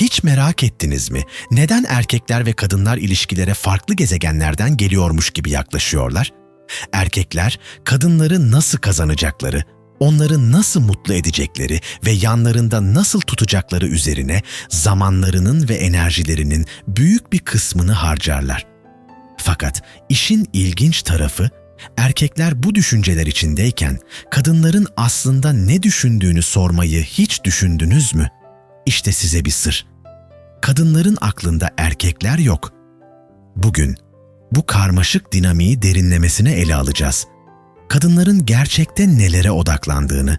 Hiç merak ettiniz mi? Neden erkekler ve kadınlar ilişkilere farklı gezegenlerden geliyormuş gibi yaklaşıyorlar? Erkekler kadınları nasıl kazanacakları, onları nasıl mutlu edecekleri ve yanlarında nasıl tutacakları üzerine zamanlarının ve enerjilerinin büyük bir kısmını harcarlar. Fakat işin ilginç tarafı erkekler bu düşünceler içindeyken kadınların aslında ne düşündüğünü sormayı hiç düşündünüz mü? İşte size bir sır. Kadınların aklında erkekler yok. Bugün bu karmaşık dinamiği derinlemesine ele alacağız. Kadınların gerçekte nelere odaklandığını,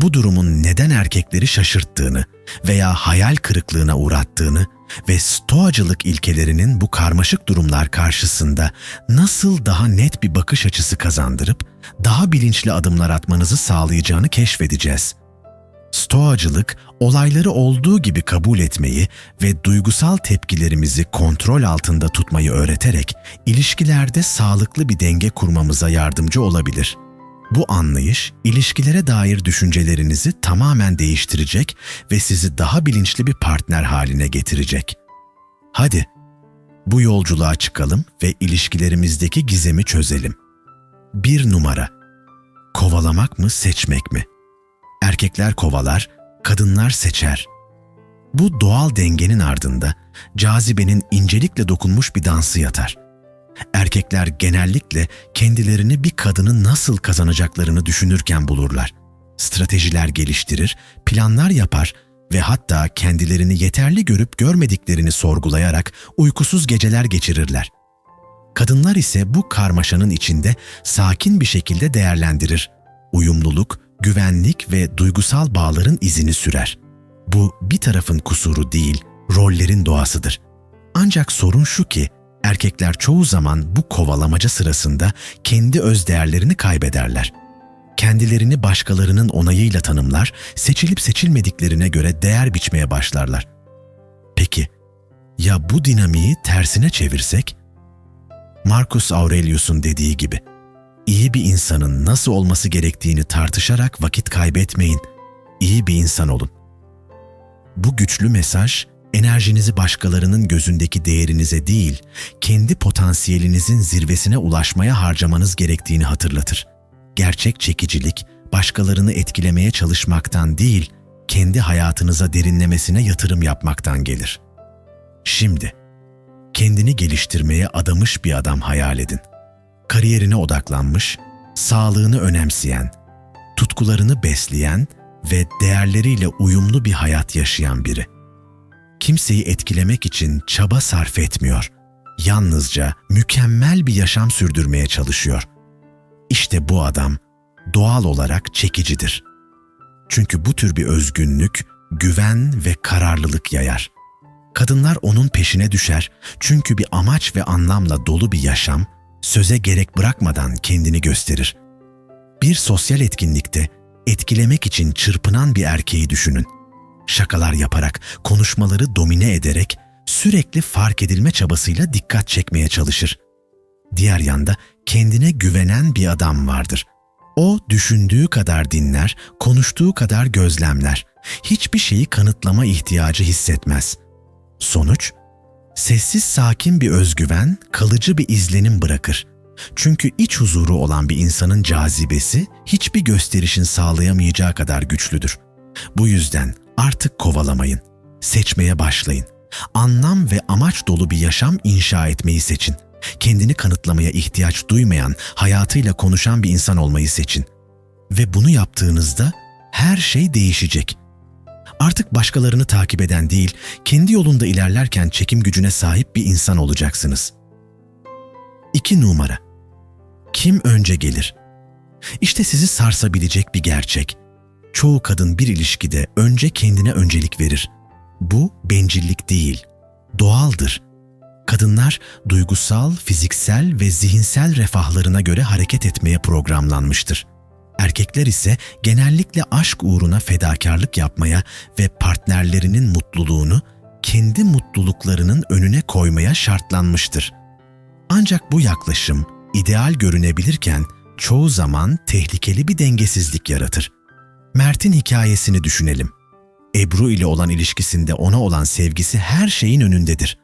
bu durumun neden erkekleri şaşırttığını veya hayal kırıklığına uğrattığını ve stoacılık ilkelerinin bu karmaşık durumlar karşısında nasıl daha net bir bakış açısı kazandırıp daha bilinçli adımlar atmanızı sağlayacağını keşfedeceğiz. Stoacılık, olayları olduğu gibi kabul etmeyi ve duygusal tepkilerimizi kontrol altında tutmayı öğreterek ilişkilerde sağlıklı bir denge kurmamıza yardımcı olabilir. Bu anlayış, ilişkilere dair düşüncelerinizi tamamen değiştirecek ve sizi daha bilinçli bir partner haline getirecek. Hadi, bu yolculuğa çıkalım ve ilişkilerimizdeki gizemi çözelim. Bir numara. Kovalamak mı, seçmek mi? Erkekler kovalar, kadınlar seçer. Bu doğal dengenin ardında cazibenin incelikle dokunmuş bir dansı yatar. Erkekler genellikle kendilerini bir kadını nasıl kazanacaklarını düşünürken bulurlar. Stratejiler geliştirir, planlar yapar ve hatta kendilerini yeterli görüp görmediklerini sorgulayarak uykusuz geceler geçirirler. Kadınlar ise bu karmaşanın içinde sakin bir şekilde değerlendirir. Uyumluluk, güvenlik ve duygusal bağların izini sürer. Bu bir tarafın kusuru değil, rollerin doğasıdır. Ancak sorun şu ki, erkekler çoğu zaman bu kovalamaca sırasında kendi öz değerlerini kaybederler. Kendilerini başkalarının onayıyla tanımlar, seçilip seçilmediklerine göre değer biçmeye başlarlar. Peki, ya bu dinamiği tersine çevirsek? Marcus Aurelius'un dediği gibi, iyi bir insanın nasıl olması gerektiğini tartışarak vakit kaybetmeyin. İyi bir insan olun. Bu güçlü mesaj enerjinizi başkalarının gözündeki değerinize değil, kendi potansiyelinizin zirvesine ulaşmaya harcamanız gerektiğini hatırlatır. Gerçek çekicilik başkalarını etkilemeye çalışmaktan değil, kendi hayatınıza derinlemesine yatırım yapmaktan gelir. Şimdi kendini geliştirmeye adamış bir adam hayal edin kariyerine odaklanmış, sağlığını önemseyen, tutkularını besleyen ve değerleriyle uyumlu bir hayat yaşayan biri. Kimseyi etkilemek için çaba sarf etmiyor. Yalnızca mükemmel bir yaşam sürdürmeye çalışıyor. İşte bu adam doğal olarak çekicidir. Çünkü bu tür bir özgünlük, güven ve kararlılık yayar. Kadınlar onun peşine düşer çünkü bir amaç ve anlamla dolu bir yaşam, söze gerek bırakmadan kendini gösterir. Bir sosyal etkinlikte etkilemek için çırpınan bir erkeği düşünün. Şakalar yaparak, konuşmaları domine ederek sürekli fark edilme çabasıyla dikkat çekmeye çalışır. Diğer yanda kendine güvenen bir adam vardır. O düşündüğü kadar dinler, konuştuğu kadar gözlemler. Hiçbir şeyi kanıtlama ihtiyacı hissetmez. Sonuç, Sessiz sakin bir özgüven kalıcı bir izlenim bırakır. Çünkü iç huzuru olan bir insanın cazibesi hiçbir gösterişin sağlayamayacağı kadar güçlüdür. Bu yüzden artık kovalamayın. Seçmeye başlayın. Anlam ve amaç dolu bir yaşam inşa etmeyi seçin. Kendini kanıtlamaya ihtiyaç duymayan, hayatıyla konuşan bir insan olmayı seçin. Ve bunu yaptığınızda her şey değişecek. Artık başkalarını takip eden değil, kendi yolunda ilerlerken çekim gücüne sahip bir insan olacaksınız. 2 numara. Kim önce gelir? İşte sizi sarsabilecek bir gerçek. Çoğu kadın bir ilişkide önce kendine öncelik verir. Bu bencillik değil, doğaldır. Kadınlar duygusal, fiziksel ve zihinsel refahlarına göre hareket etmeye programlanmıştır. Erkekler ise genellikle aşk uğruna fedakarlık yapmaya ve partnerlerinin mutluluğunu kendi mutluluklarının önüne koymaya şartlanmıştır. Ancak bu yaklaşım ideal görünebilirken çoğu zaman tehlikeli bir dengesizlik yaratır. Mert'in hikayesini düşünelim. Ebru ile olan ilişkisinde ona olan sevgisi her şeyin önündedir.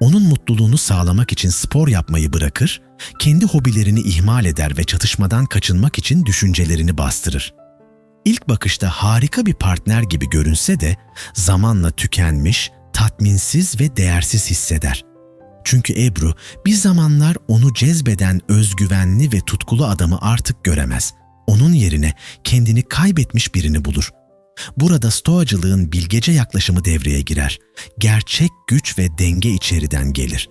Onun mutluluğunu sağlamak için spor yapmayı bırakır, kendi hobilerini ihmal eder ve çatışmadan kaçınmak için düşüncelerini bastırır. İlk bakışta harika bir partner gibi görünse de zamanla tükenmiş, tatminsiz ve değersiz hisseder. Çünkü Ebru bir zamanlar onu cezbeden özgüvenli ve tutkulu adamı artık göremez. Onun yerine kendini kaybetmiş birini bulur. Burada stoacılığın bilgece yaklaşımı devreye girer. Gerçek güç ve denge içeriden gelir.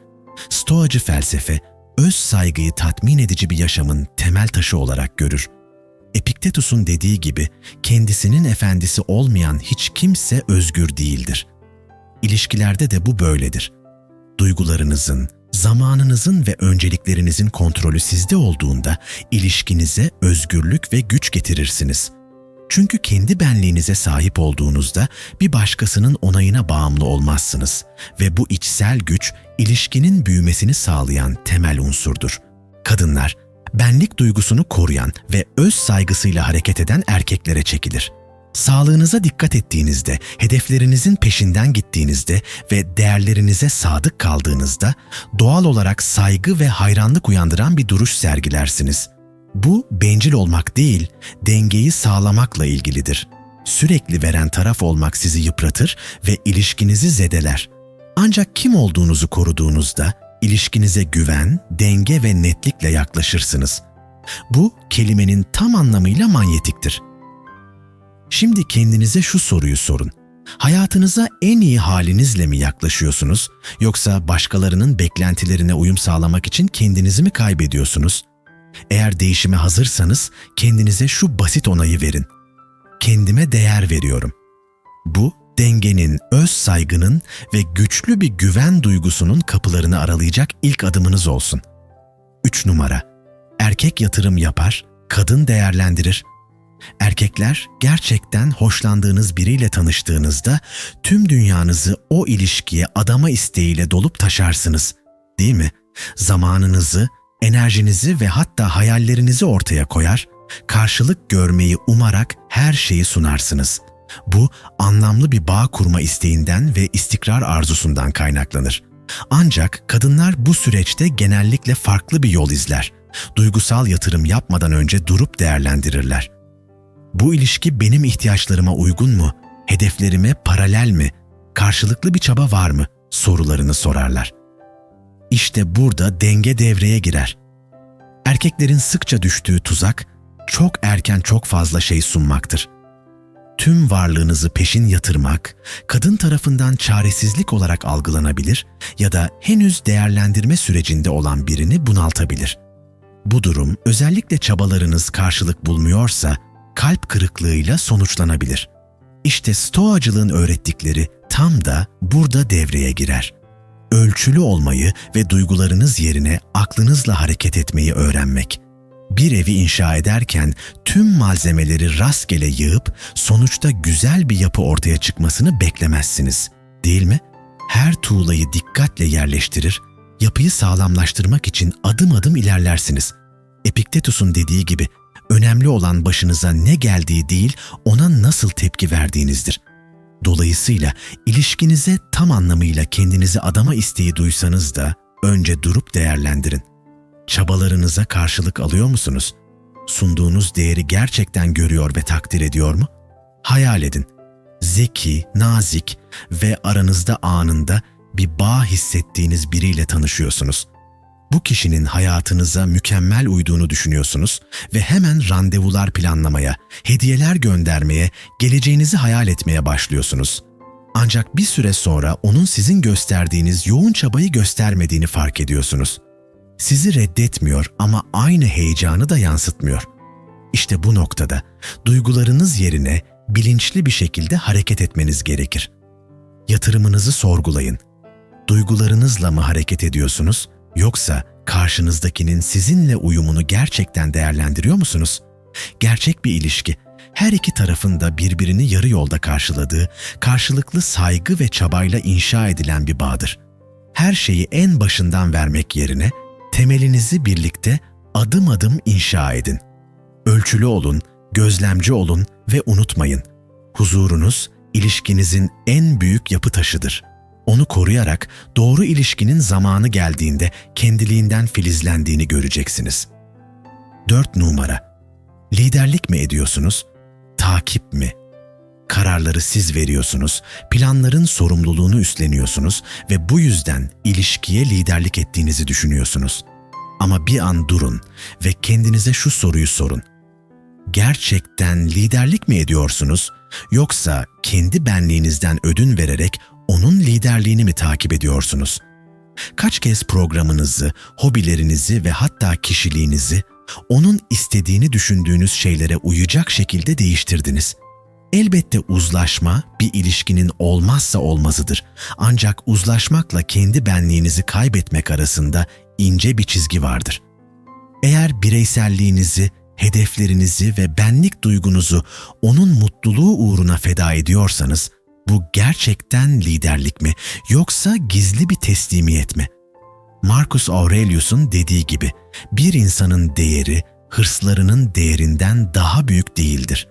Stoacı felsefe, öz saygıyı tatmin edici bir yaşamın temel taşı olarak görür. Epiktetus'un dediği gibi kendisinin efendisi olmayan hiç kimse özgür değildir. İlişkilerde de bu böyledir. Duygularınızın, zamanınızın ve önceliklerinizin kontrolü sizde olduğunda ilişkinize özgürlük ve güç getirirsiniz. Çünkü kendi benliğinize sahip olduğunuzda bir başkasının onayına bağımlı olmazsınız ve bu içsel güç ilişkinin büyümesini sağlayan temel unsurdur. Kadınlar, benlik duygusunu koruyan ve öz saygısıyla hareket eden erkeklere çekilir. Sağlığınıza dikkat ettiğinizde, hedeflerinizin peşinden gittiğinizde ve değerlerinize sadık kaldığınızda doğal olarak saygı ve hayranlık uyandıran bir duruş sergilersiniz. Bu bencil olmak değil, dengeyi sağlamakla ilgilidir. Sürekli veren taraf olmak sizi yıpratır ve ilişkinizi zedeler. Ancak kim olduğunuzu koruduğunuzda ilişkinize güven, denge ve netlikle yaklaşırsınız. Bu kelimenin tam anlamıyla manyetiktir. Şimdi kendinize şu soruyu sorun. Hayatınıza en iyi halinizle mi yaklaşıyorsunuz yoksa başkalarının beklentilerine uyum sağlamak için kendinizi mi kaybediyorsunuz? Eğer değişime hazırsanız kendinize şu basit onayı verin. Kendime değer veriyorum. Bu dengenin, öz saygının ve güçlü bir güven duygusunun kapılarını aralayacak ilk adımınız olsun. 3 numara. Erkek yatırım yapar, kadın değerlendirir. Erkekler gerçekten hoşlandığınız biriyle tanıştığınızda tüm dünyanızı o ilişkiye adama isteğiyle dolup taşarsınız. Değil mi? Zamanınızı, enerjinizi ve hatta hayallerinizi ortaya koyar, karşılık görmeyi umarak her şeyi sunarsınız. Bu anlamlı bir bağ kurma isteğinden ve istikrar arzusundan kaynaklanır. Ancak kadınlar bu süreçte genellikle farklı bir yol izler. Duygusal yatırım yapmadan önce durup değerlendirirler. Bu ilişki benim ihtiyaçlarıma uygun mu? Hedeflerime paralel mi? Karşılıklı bir çaba var mı? sorularını sorarlar. İşte burada denge devreye girer. Erkeklerin sıkça düştüğü tuzak, çok erken çok fazla şey sunmaktır. Tüm varlığınızı peşin yatırmak, kadın tarafından çaresizlik olarak algılanabilir ya da henüz değerlendirme sürecinde olan birini bunaltabilir. Bu durum özellikle çabalarınız karşılık bulmuyorsa kalp kırıklığıyla sonuçlanabilir. İşte Stoacılığın öğrettikleri tam da burada devreye girer ölçülü olmayı ve duygularınız yerine aklınızla hareket etmeyi öğrenmek. Bir evi inşa ederken tüm malzemeleri rastgele yığıp sonuçta güzel bir yapı ortaya çıkmasını beklemezsiniz, değil mi? Her tuğlayı dikkatle yerleştirir, yapıyı sağlamlaştırmak için adım adım ilerlersiniz. Epiktetus'un dediği gibi önemli olan başınıza ne geldiği değil, ona nasıl tepki verdiğinizdir. Dolayısıyla ilişkinize tam anlamıyla kendinizi adama isteği duysanız da önce durup değerlendirin. Çabalarınıza karşılık alıyor musunuz? Sunduğunuz değeri gerçekten görüyor ve takdir ediyor mu? Hayal edin. Zeki, nazik ve aranızda anında bir bağ hissettiğiniz biriyle tanışıyorsunuz. Bu kişinin hayatınıza mükemmel uyduğunu düşünüyorsunuz ve hemen randevular planlamaya, hediyeler göndermeye, geleceğinizi hayal etmeye başlıyorsunuz. Ancak bir süre sonra onun sizin gösterdiğiniz yoğun çabayı göstermediğini fark ediyorsunuz. Sizi reddetmiyor ama aynı heyecanı da yansıtmıyor. İşte bu noktada duygularınız yerine bilinçli bir şekilde hareket etmeniz gerekir. Yatırımınızı sorgulayın. Duygularınızla mı hareket ediyorsunuz yoksa karşınızdakinin sizinle uyumunu gerçekten değerlendiriyor musunuz? Gerçek bir ilişki her iki tarafın da birbirini yarı yolda karşıladığı, karşılıklı saygı ve çabayla inşa edilen bir bağdır. Her şeyi en başından vermek yerine temelinizi birlikte adım adım inşa edin. Ölçülü olun, gözlemci olun ve unutmayın. Huzurunuz ilişkinizin en büyük yapı taşıdır. Onu koruyarak doğru ilişkinin zamanı geldiğinde kendiliğinden filizlendiğini göreceksiniz. 4 numara. Liderlik mi ediyorsunuz? Takip mi? Kararları siz veriyorsunuz, planların sorumluluğunu üstleniyorsunuz ve bu yüzden ilişkiye liderlik ettiğinizi düşünüyorsunuz. Ama bir an durun ve kendinize şu soruyu sorun. Gerçekten liderlik mi ediyorsunuz yoksa kendi benliğinizden ödün vererek onun liderliğini mi takip ediyorsunuz? Kaç kez programınızı, hobilerinizi ve hatta kişiliğinizi onun istediğini düşündüğünüz şeylere uyacak şekilde değiştirdiniz? Elbette uzlaşma bir ilişkinin olmazsa olmazıdır. Ancak uzlaşmakla kendi benliğinizi kaybetmek arasında ince bir çizgi vardır. Eğer bireyselliğinizi, hedeflerinizi ve benlik duygunuzu onun mutluluğu uğruna feda ediyorsanız, bu gerçekten liderlik mi yoksa gizli bir teslimiyet mi? Marcus Aurelius'un dediği gibi bir insanın değeri hırslarının değerinden daha büyük değildir.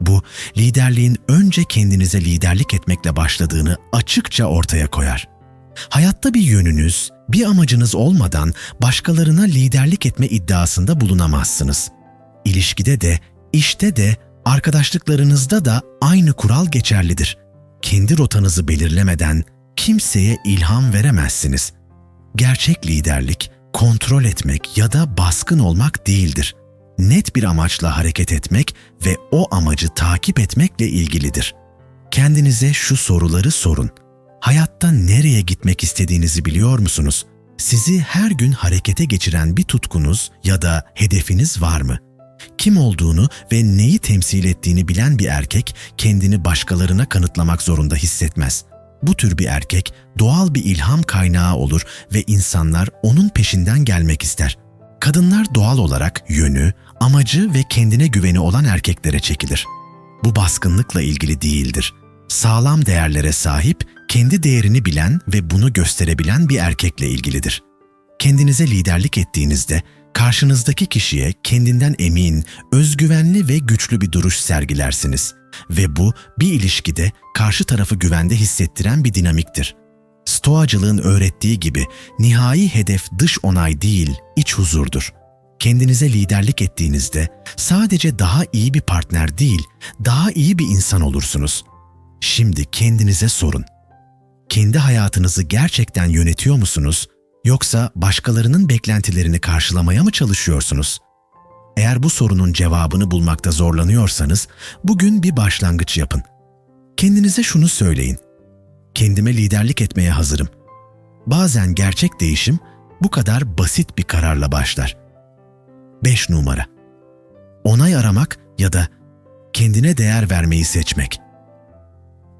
Bu liderliğin önce kendinize liderlik etmekle başladığını açıkça ortaya koyar. Hayatta bir yönünüz, bir amacınız olmadan başkalarına liderlik etme iddiasında bulunamazsınız. İlişkide de, işte de, arkadaşlıklarınızda da aynı kural geçerlidir. Kendi rotanızı belirlemeden kimseye ilham veremezsiniz. Gerçek liderlik kontrol etmek ya da baskın olmak değildir. Net bir amaçla hareket etmek ve o amacı takip etmekle ilgilidir. Kendinize şu soruları sorun. Hayatta nereye gitmek istediğinizi biliyor musunuz? Sizi her gün harekete geçiren bir tutkunuz ya da hedefiniz var mı? Kim olduğunu ve neyi temsil ettiğini bilen bir erkek kendini başkalarına kanıtlamak zorunda hissetmez. Bu tür bir erkek doğal bir ilham kaynağı olur ve insanlar onun peşinden gelmek ister. Kadınlar doğal olarak yönü, amacı ve kendine güveni olan erkeklere çekilir. Bu baskınlıkla ilgili değildir. Sağlam değerlere sahip, kendi değerini bilen ve bunu gösterebilen bir erkekle ilgilidir. Kendinize liderlik ettiğinizde karşınızdaki kişiye kendinden emin, özgüvenli ve güçlü bir duruş sergilersiniz ve bu bir ilişkide karşı tarafı güvende hissettiren bir dinamiktir. Stoacılığın öğrettiği gibi nihai hedef dış onay değil, iç huzurdur. Kendinize liderlik ettiğinizde sadece daha iyi bir partner değil, daha iyi bir insan olursunuz. Şimdi kendinize sorun. Kendi hayatınızı gerçekten yönetiyor musunuz yoksa başkalarının beklentilerini karşılamaya mı çalışıyorsunuz? Eğer bu sorunun cevabını bulmakta zorlanıyorsanız bugün bir başlangıç yapın. Kendinize şunu söyleyin. Kendime liderlik etmeye hazırım. Bazen gerçek değişim bu kadar basit bir kararla başlar. 5 numara. Onay aramak ya da kendine değer vermeyi seçmek.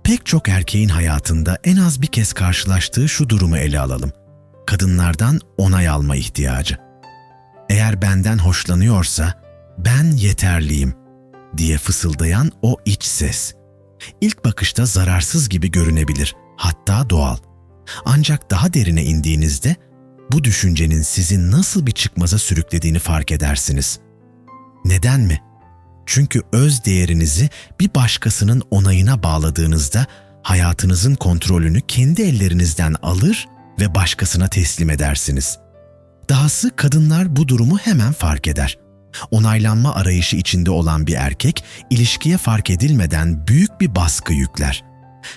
Pek çok erkeğin hayatında en az bir kez karşılaştığı şu durumu ele alalım. Kadınlardan onay alma ihtiyacı. Eğer benden hoşlanıyorsa ben yeterliyim diye fısıldayan o iç ses. İlk bakışta zararsız gibi görünebilir, hatta doğal. Ancak daha derine indiğinizde bu düşüncenin sizi nasıl bir çıkmaza sürüklediğini fark edersiniz. Neden mi? Çünkü öz değerinizi bir başkasının onayına bağladığınızda hayatınızın kontrolünü kendi ellerinizden alır ve başkasına teslim edersiniz. Dahası kadınlar bu durumu hemen fark eder. Onaylanma arayışı içinde olan bir erkek ilişkiye fark edilmeden büyük bir baskı yükler.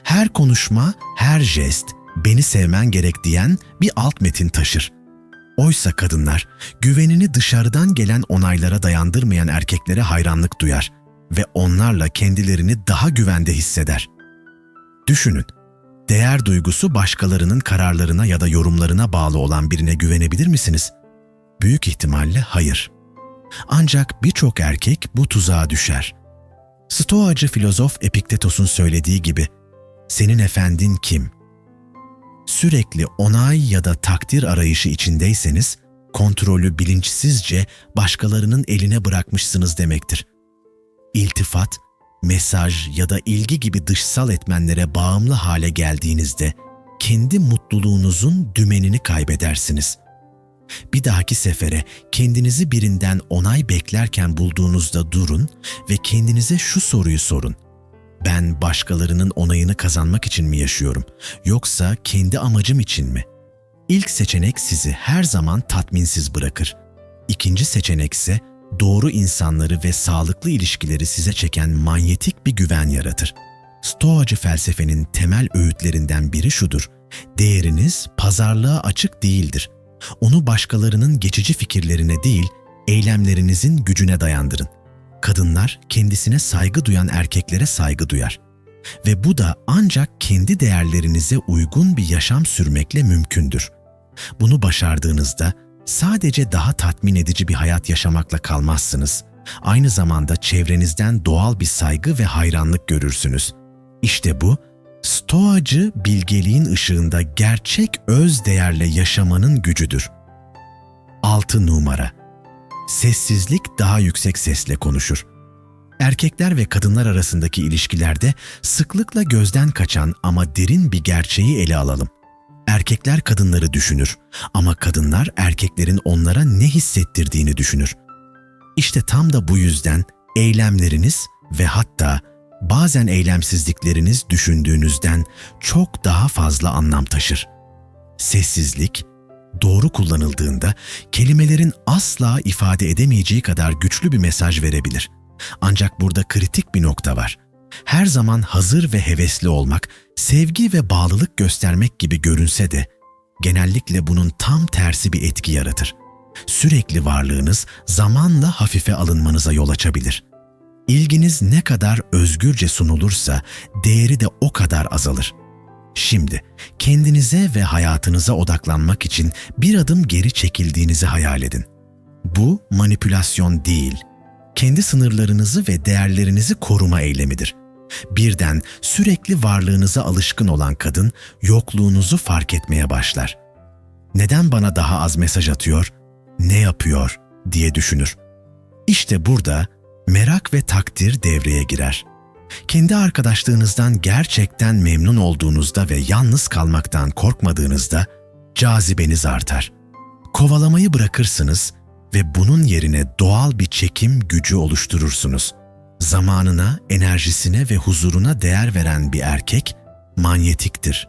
Her konuşma, her jest beni sevmen gerek diyen bir alt metin taşır. Oysa kadınlar güvenini dışarıdan gelen onaylara dayandırmayan erkeklere hayranlık duyar ve onlarla kendilerini daha güvende hisseder. Düşünün, değer duygusu başkalarının kararlarına ya da yorumlarına bağlı olan birine güvenebilir misiniz? Büyük ihtimalle hayır. Ancak birçok erkek bu tuzağa düşer. Stoacı filozof Epiktetos'un söylediği gibi, senin efendin kim? Sürekli onay ya da takdir arayışı içindeyseniz, kontrolü bilinçsizce başkalarının eline bırakmışsınız demektir. İltifat, mesaj ya da ilgi gibi dışsal etmenlere bağımlı hale geldiğinizde kendi mutluluğunuzun dümenini kaybedersiniz. Bir dahaki sefere kendinizi birinden onay beklerken bulduğunuzda durun ve kendinize şu soruyu sorun. Ben başkalarının onayını kazanmak için mi yaşıyorum yoksa kendi amacım için mi? İlk seçenek sizi her zaman tatminsiz bırakır. İkinci seçenek ise doğru insanları ve sağlıklı ilişkileri size çeken manyetik bir güven yaratır. Stoacı felsefenin temel öğütlerinden biri şudur. Değeriniz pazarlığa açık değildir. Onu başkalarının geçici fikirlerine değil, eylemlerinizin gücüne dayandırın. Kadınlar kendisine saygı duyan erkeklere saygı duyar. Ve bu da ancak kendi değerlerinize uygun bir yaşam sürmekle mümkündür. Bunu başardığınızda sadece daha tatmin edici bir hayat yaşamakla kalmazsınız. Aynı zamanda çevrenizden doğal bir saygı ve hayranlık görürsünüz. İşte bu, stoacı bilgeliğin ışığında gerçek öz değerle yaşamanın gücüdür. 6 numara Sessizlik daha yüksek sesle konuşur. Erkekler ve kadınlar arasındaki ilişkilerde sıklıkla gözden kaçan ama derin bir gerçeği ele alalım. Erkekler kadınları düşünür ama kadınlar erkeklerin onlara ne hissettirdiğini düşünür. İşte tam da bu yüzden eylemleriniz ve hatta bazen eylemsizlikleriniz düşündüğünüzden çok daha fazla anlam taşır. Sessizlik, doğru kullanıldığında kelimelerin asla ifade edemeyeceği kadar güçlü bir mesaj verebilir. Ancak burada kritik bir nokta var. Her zaman hazır ve hevesli olmak, sevgi ve bağlılık göstermek gibi görünse de genellikle bunun tam tersi bir etki yaratır. Sürekli varlığınız zamanla hafife alınmanıza yol açabilir. İlginiz ne kadar özgürce sunulursa değeri de o kadar azalır. Şimdi kendinize ve hayatınıza odaklanmak için bir adım geri çekildiğinizi hayal edin. Bu manipülasyon değil, kendi sınırlarınızı ve değerlerinizi koruma eylemidir. Birden sürekli varlığınıza alışkın olan kadın yokluğunuzu fark etmeye başlar. Neden bana daha az mesaj atıyor, ne yapıyor diye düşünür. İşte burada merak ve takdir devreye girer. Kendi arkadaşlığınızdan gerçekten memnun olduğunuzda ve yalnız kalmaktan korkmadığınızda cazibeniz artar. Kovalamayı bırakırsınız ve bunun yerine doğal bir çekim gücü oluşturursunuz. Zamanına, enerjisine ve huzuruna değer veren bir erkek manyetiktir.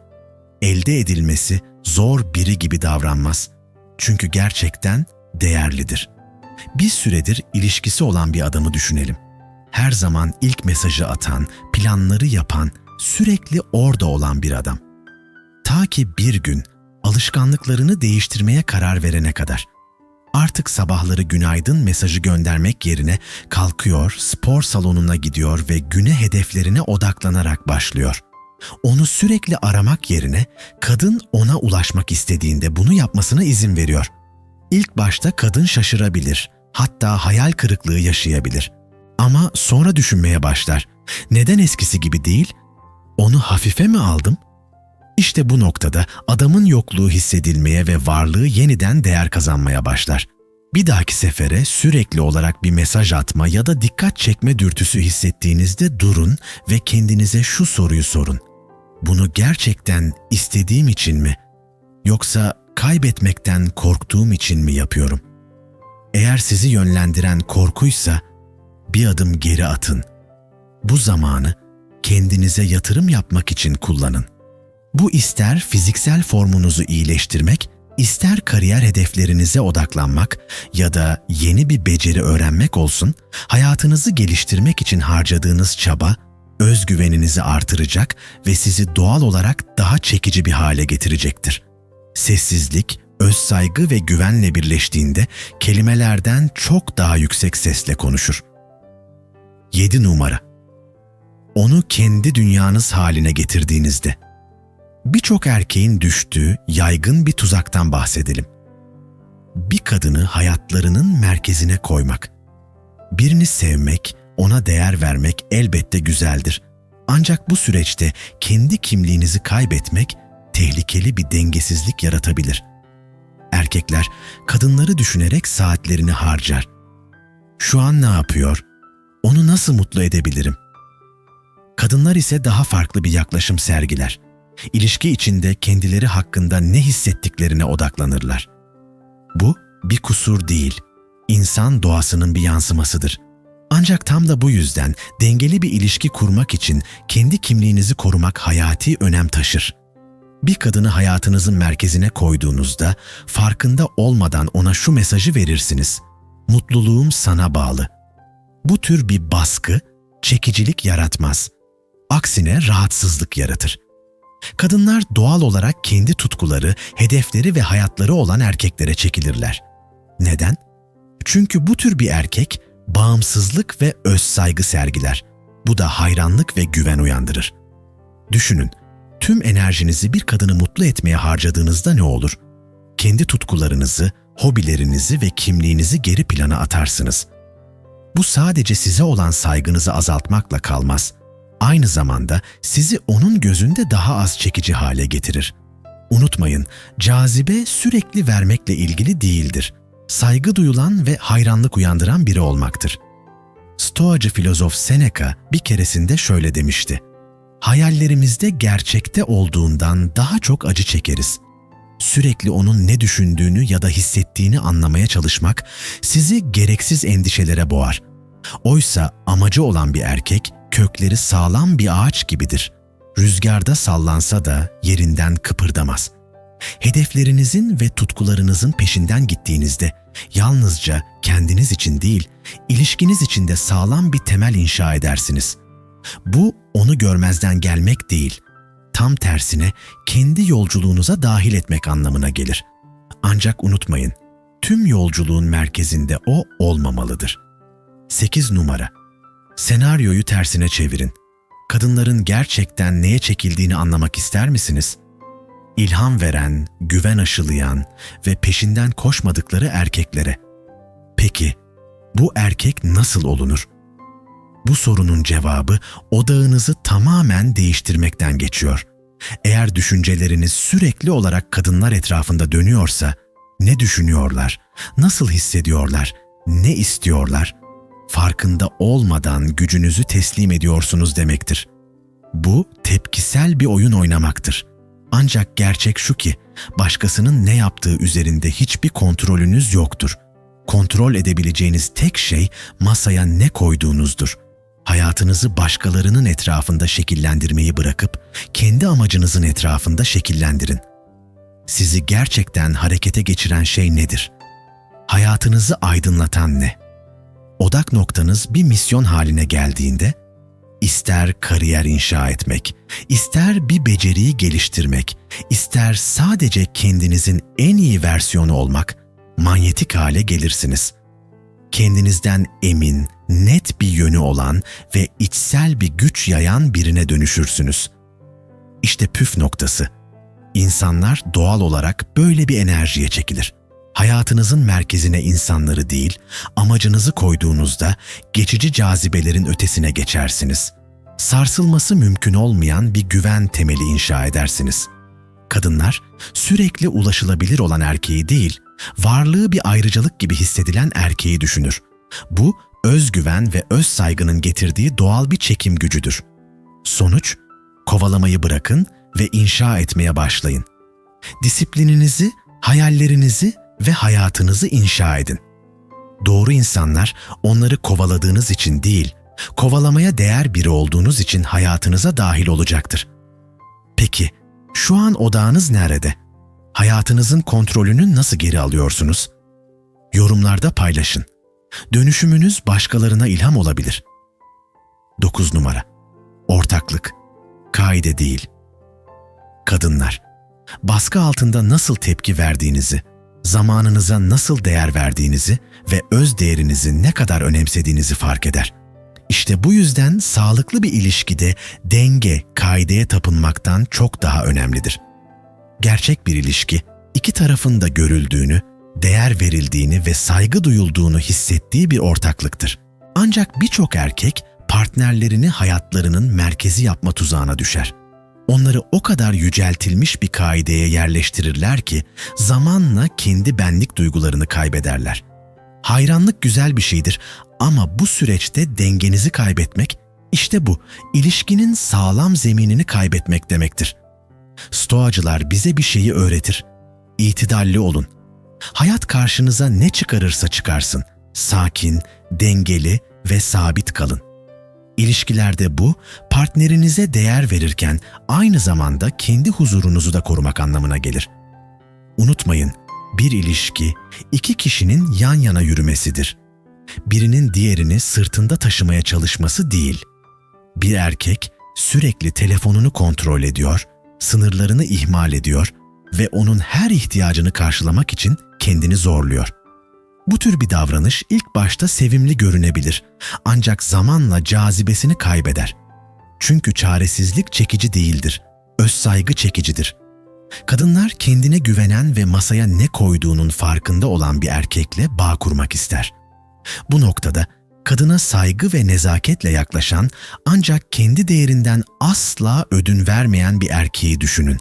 Elde edilmesi zor biri gibi davranmaz. Çünkü gerçekten değerlidir. Bir süredir ilişkisi olan bir adamı düşünelim. Her zaman ilk mesajı atan, planları yapan, sürekli orada olan bir adam. Ta ki bir gün alışkanlıklarını değiştirmeye karar verene kadar. Artık sabahları günaydın mesajı göndermek yerine kalkıyor, spor salonuna gidiyor ve güne hedeflerine odaklanarak başlıyor. Onu sürekli aramak yerine kadın ona ulaşmak istediğinde bunu yapmasına izin veriyor. İlk başta kadın şaşırabilir, hatta hayal kırıklığı yaşayabilir. Ama sonra düşünmeye başlar. Neden eskisi gibi değil? Onu hafife mi aldım? İşte bu noktada adamın yokluğu hissedilmeye ve varlığı yeniden değer kazanmaya başlar. Bir dahaki sefere sürekli olarak bir mesaj atma ya da dikkat çekme dürtüsü hissettiğinizde durun ve kendinize şu soruyu sorun. Bunu gerçekten istediğim için mi yoksa kaybetmekten korktuğum için mi yapıyorum? Eğer sizi yönlendiren korkuysa bir adım geri atın. Bu zamanı kendinize yatırım yapmak için kullanın. Bu ister fiziksel formunuzu iyileştirmek, ister kariyer hedeflerinize odaklanmak ya da yeni bir beceri öğrenmek olsun, hayatınızı geliştirmek için harcadığınız çaba özgüveninizi artıracak ve sizi doğal olarak daha çekici bir hale getirecektir. Sessizlik, öz saygı ve güvenle birleştiğinde kelimelerden çok daha yüksek sesle konuşur. 7 numara. Onu kendi dünyanız haline getirdiğinizde. Birçok erkeğin düştüğü yaygın bir tuzaktan bahsedelim. Bir kadını hayatlarının merkezine koymak. Birini sevmek, ona değer vermek elbette güzeldir. Ancak bu süreçte kendi kimliğinizi kaybetmek tehlikeli bir dengesizlik yaratabilir. Erkekler kadınları düşünerek saatlerini harcar. Şu an ne yapıyor? Onu nasıl mutlu edebilirim? Kadınlar ise daha farklı bir yaklaşım sergiler. İlişki içinde kendileri hakkında ne hissettiklerine odaklanırlar. Bu bir kusur değil, insan doğasının bir yansımasıdır. Ancak tam da bu yüzden dengeli bir ilişki kurmak için kendi kimliğinizi korumak hayati önem taşır. Bir kadını hayatınızın merkezine koyduğunuzda farkında olmadan ona şu mesajı verirsiniz. Mutluluğum sana bağlı. Bu tür bir baskı çekicilik yaratmaz. Aksine rahatsızlık yaratır. Kadınlar doğal olarak kendi tutkuları, hedefleri ve hayatları olan erkeklere çekilirler. Neden? Çünkü bu tür bir erkek bağımsızlık ve öz saygı sergiler. Bu da hayranlık ve güven uyandırır. Düşünün, tüm enerjinizi bir kadını mutlu etmeye harcadığınızda ne olur? Kendi tutkularınızı, hobilerinizi ve kimliğinizi geri plana atarsınız. Bu sadece size olan saygınızı azaltmakla kalmaz. Aynı zamanda sizi onun gözünde daha az çekici hale getirir. Unutmayın, cazibe sürekli vermekle ilgili değildir. Saygı duyulan ve hayranlık uyandıran biri olmaktır. Stoacı filozof Seneca bir keresinde şöyle demişti. Hayallerimizde gerçekte olduğundan daha çok acı çekeriz. Sürekli onun ne düşündüğünü ya da hissettiğini anlamaya çalışmak sizi gereksiz endişelere boğar. Oysa amacı olan bir erkek kökleri sağlam bir ağaç gibidir. Rüzgarda sallansa da yerinden kıpırdamaz. Hedeflerinizin ve tutkularınızın peşinden gittiğinizde yalnızca kendiniz için değil, ilişkiniz için de sağlam bir temel inşa edersiniz. Bu onu görmezden gelmek değil, tam tersine kendi yolculuğunuza dahil etmek anlamına gelir. Ancak unutmayın, tüm yolculuğun merkezinde o olmamalıdır. 8 numara Senaryoyu tersine çevirin. Kadınların gerçekten neye çekildiğini anlamak ister misiniz? İlham veren, güven aşılayan ve peşinden koşmadıkları erkeklere. Peki bu erkek nasıl olunur? Bu sorunun cevabı odağınızı tamamen değiştirmekten geçiyor. Eğer düşünceleriniz sürekli olarak kadınlar etrafında dönüyorsa, ne düşünüyorlar, nasıl hissediyorlar, ne istiyorlar, farkında olmadan gücünüzü teslim ediyorsunuz demektir. Bu tepkisel bir oyun oynamaktır. Ancak gerçek şu ki başkasının ne yaptığı üzerinde hiçbir kontrolünüz yoktur. Kontrol edebileceğiniz tek şey masaya ne koyduğunuzdur. Hayatınızı başkalarının etrafında şekillendirmeyi bırakıp kendi amacınızın etrafında şekillendirin. Sizi gerçekten harekete geçiren şey nedir? Hayatınızı aydınlatan ne? Odak noktanız bir misyon haline geldiğinde, ister kariyer inşa etmek, ister bir beceriyi geliştirmek, ister sadece kendinizin en iyi versiyonu olmak, manyetik hale gelirsiniz. Kendinizden emin, net bir yönü olan ve içsel bir güç yayan birine dönüşürsünüz. İşte püf noktası. İnsanlar doğal olarak böyle bir enerjiye çekilir hayatınızın merkezine insanları değil, amacınızı koyduğunuzda geçici cazibelerin ötesine geçersiniz. Sarsılması mümkün olmayan bir güven temeli inşa edersiniz. Kadınlar sürekli ulaşılabilir olan erkeği değil, varlığı bir ayrıcalık gibi hissedilen erkeği düşünür. Bu özgüven ve öz saygının getirdiği doğal bir çekim gücüdür. Sonuç, kovalamayı bırakın ve inşa etmeye başlayın. Disiplininizi, hayallerinizi ve hayatınızı inşa edin. Doğru insanlar onları kovaladığınız için değil, kovalamaya değer biri olduğunuz için hayatınıza dahil olacaktır. Peki, şu an odağınız nerede? Hayatınızın kontrolünü nasıl geri alıyorsunuz? Yorumlarda paylaşın. Dönüşümünüz başkalarına ilham olabilir. 9 numara. Ortaklık. Kaide değil. Kadınlar. Baskı altında nasıl tepki verdiğinizi, zamanınıza nasıl değer verdiğinizi ve öz değerinizi ne kadar önemsediğinizi fark eder. İşte bu yüzden sağlıklı bir ilişkide denge, kaideye tapınmaktan çok daha önemlidir. Gerçek bir ilişki, iki tarafın da görüldüğünü, değer verildiğini ve saygı duyulduğunu hissettiği bir ortaklıktır. Ancak birçok erkek partnerlerini hayatlarının merkezi yapma tuzağına düşer onları o kadar yüceltilmiş bir kaideye yerleştirirler ki zamanla kendi benlik duygularını kaybederler. Hayranlık güzel bir şeydir ama bu süreçte dengenizi kaybetmek işte bu ilişkinin sağlam zeminini kaybetmek demektir. Stoacılar bize bir şeyi öğretir. İtidalli olun. Hayat karşınıza ne çıkarırsa çıkarsın. Sakin, dengeli ve sabit kalın. İlişkilerde bu, partnerinize değer verirken aynı zamanda kendi huzurunuzu da korumak anlamına gelir. Unutmayın, bir ilişki iki kişinin yan yana yürümesidir. Birinin diğerini sırtında taşımaya çalışması değil. Bir erkek sürekli telefonunu kontrol ediyor, sınırlarını ihmal ediyor ve onun her ihtiyacını karşılamak için kendini zorluyor. Bu tür bir davranış ilk başta sevimli görünebilir ancak zamanla cazibesini kaybeder. Çünkü çaresizlik çekici değildir, öz saygı çekicidir. Kadınlar kendine güvenen ve masaya ne koyduğunun farkında olan bir erkekle bağ kurmak ister. Bu noktada kadına saygı ve nezaketle yaklaşan ancak kendi değerinden asla ödün vermeyen bir erkeği düşünün.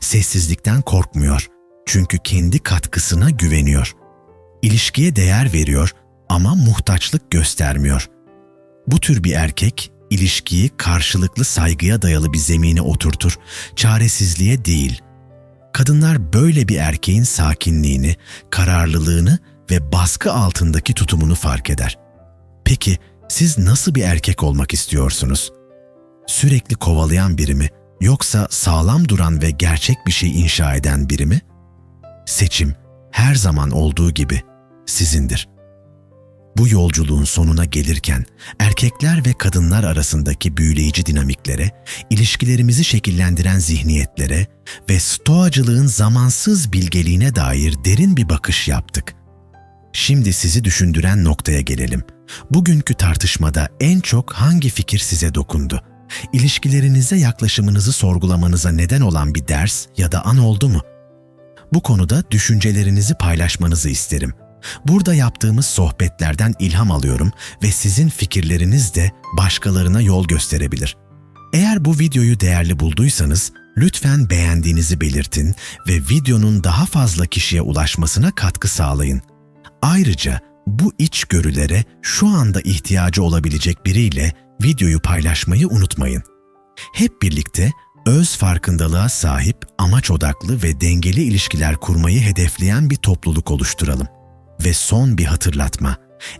Sessizlikten korkmuyor çünkü kendi katkısına güveniyor. İlişkiye değer veriyor ama muhtaçlık göstermiyor. Bu tür bir erkek ilişkiyi karşılıklı saygıya dayalı bir zemine oturtur, çaresizliğe değil. Kadınlar böyle bir erkeğin sakinliğini, kararlılığını ve baskı altındaki tutumunu fark eder. Peki siz nasıl bir erkek olmak istiyorsunuz? Sürekli kovalayan biri mi yoksa sağlam duran ve gerçek bir şey inşa eden biri mi? Seçim her zaman olduğu gibi sizindir. Bu yolculuğun sonuna gelirken erkekler ve kadınlar arasındaki büyüleyici dinamiklere, ilişkilerimizi şekillendiren zihniyetlere ve stoacılığın zamansız bilgeliğine dair derin bir bakış yaptık. Şimdi sizi düşündüren noktaya gelelim. Bugünkü tartışmada en çok hangi fikir size dokundu? İlişkilerinize yaklaşımınızı sorgulamanıza neden olan bir ders ya da an oldu mu? Bu konuda düşüncelerinizi paylaşmanızı isterim. Burada yaptığımız sohbetlerden ilham alıyorum ve sizin fikirleriniz de başkalarına yol gösterebilir. Eğer bu videoyu değerli bulduysanız lütfen beğendiğinizi belirtin ve videonun daha fazla kişiye ulaşmasına katkı sağlayın. Ayrıca bu içgörülere şu anda ihtiyacı olabilecek biriyle videoyu paylaşmayı unutmayın. Hep birlikte öz farkındalığa sahip, amaç odaklı ve dengeli ilişkiler kurmayı hedefleyen bir topluluk oluşturalım. Ve son bir hatırlatma.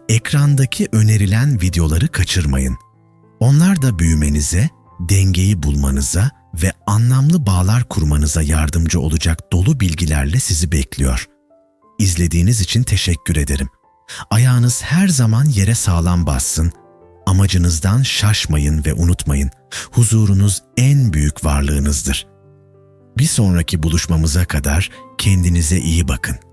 Ekrandaki önerilen videoları kaçırmayın. Onlar da büyümenize, dengeyi bulmanıza ve anlamlı bağlar kurmanıza yardımcı olacak dolu bilgilerle sizi bekliyor. İzlediğiniz için teşekkür ederim. Ayağınız her zaman yere sağlam bassın. Amacınızdan şaşmayın ve unutmayın. Huzurunuz en büyük varlığınızdır. Bir sonraki buluşmamıza kadar kendinize iyi bakın.